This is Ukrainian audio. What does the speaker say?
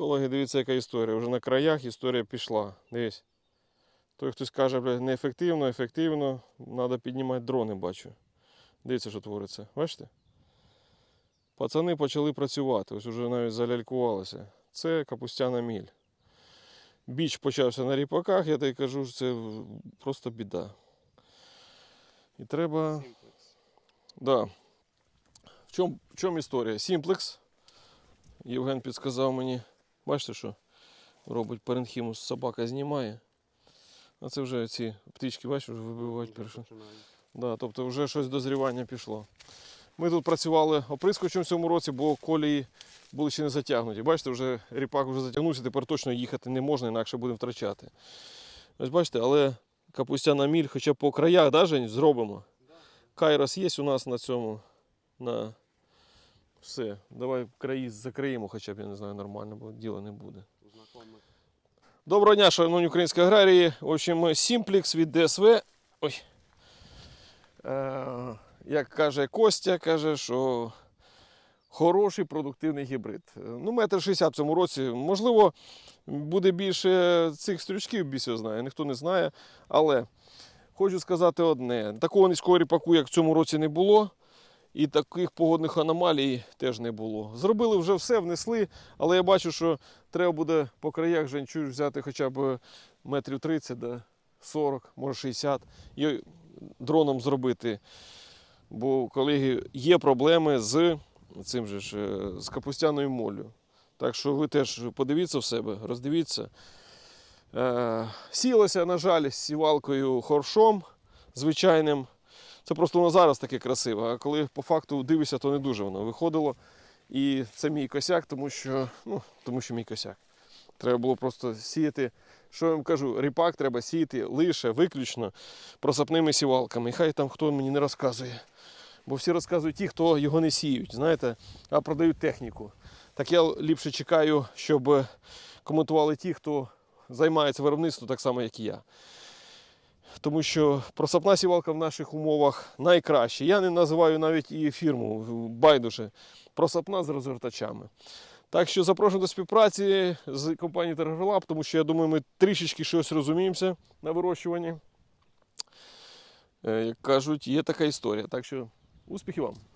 Колеги, дивіться, яка історія. Вже на краях історія пішла. Дивись. Той хтось каже, бля, неефективно, ефективно. Треба піднімати дрони, бачу. Дивіться, що твориться. Бачите? Пацани почали працювати, ось уже навіть залялькувалися. Це капустяна міль. Біч почався на ріпаках, я тобі кажу, що це просто біда. І треба. Да. В чому, в чому історія? Сімплекс. Євген підказав мені. Бачите, що робить паренхімус, собака знімає. А це вже ці птички, бачиш, вже вибивають перше. Да, тобто вже щось дозрівання пішло. Ми тут працювали оприскувачем в цьому році, бо колії були ще не затягнуті. Бачите, вже ріпак вже затягнувся, тепер точно їхати не можна, інакше будемо втрачати. Ось бачите, але капустяна міль, хоча по краях да, Жень, зробимо. Кайрос є у нас на цьому. На... Все. Давай краї закриємо, хоча б я не знаю, нормально, бо діла не буде. Доброго дня, шановні українські аграрії. В общем, Сімплекс від ДСВ. Ой. Е, як каже Костя, каже, що хороший продуктивний гібрид. Е, Ну, метр шістдесят в цьому році. Можливо, буде більше цих стрючків, біс його знає, ніхто не знає. Але хочу сказати одне: такого низького ріпаку, як в цьому році, не було. І таких погодних аномалій теж не було. Зробили вже все, внесли, але я бачу, що треба буде по краях женчур взяти хоча б метрів 30, да, 40, може 60, і дроном зробити. Бо, колеги, є проблеми з цим же ж, е, з капустяною моллю. Так що ви теж подивіться в себе, роздивіться. Е, сілося, на жаль, з сівалкою хоршом звичайним. Це просто воно зараз таке красиве, а коли по факту дивишся, то не дуже воно виходило. І це мій косяк, тому що, ну, тому що мій косяк. Треба було просто сіяти. Що я вам кажу, ріпак треба сіяти лише виключно просапними сівалками. І хай там хто мені не розказує. Бо всі розказують ті, хто його не сіють, знаєте, а продають техніку. Так я ліпше чекаю, щоб коментували ті, хто займається виробництвом так само, як і я. Тому що просапна сівалка в наших умовах найкраща. Я не називаю навіть її фірму байдуже. Просапна з розвертачами. Так що запрошую до співпраці з компанією Терголаб, тому що я думаю, ми трішечки щось розуміємося на вирощуванні. Е, Як кажуть, є така історія. Так що успіхів вам!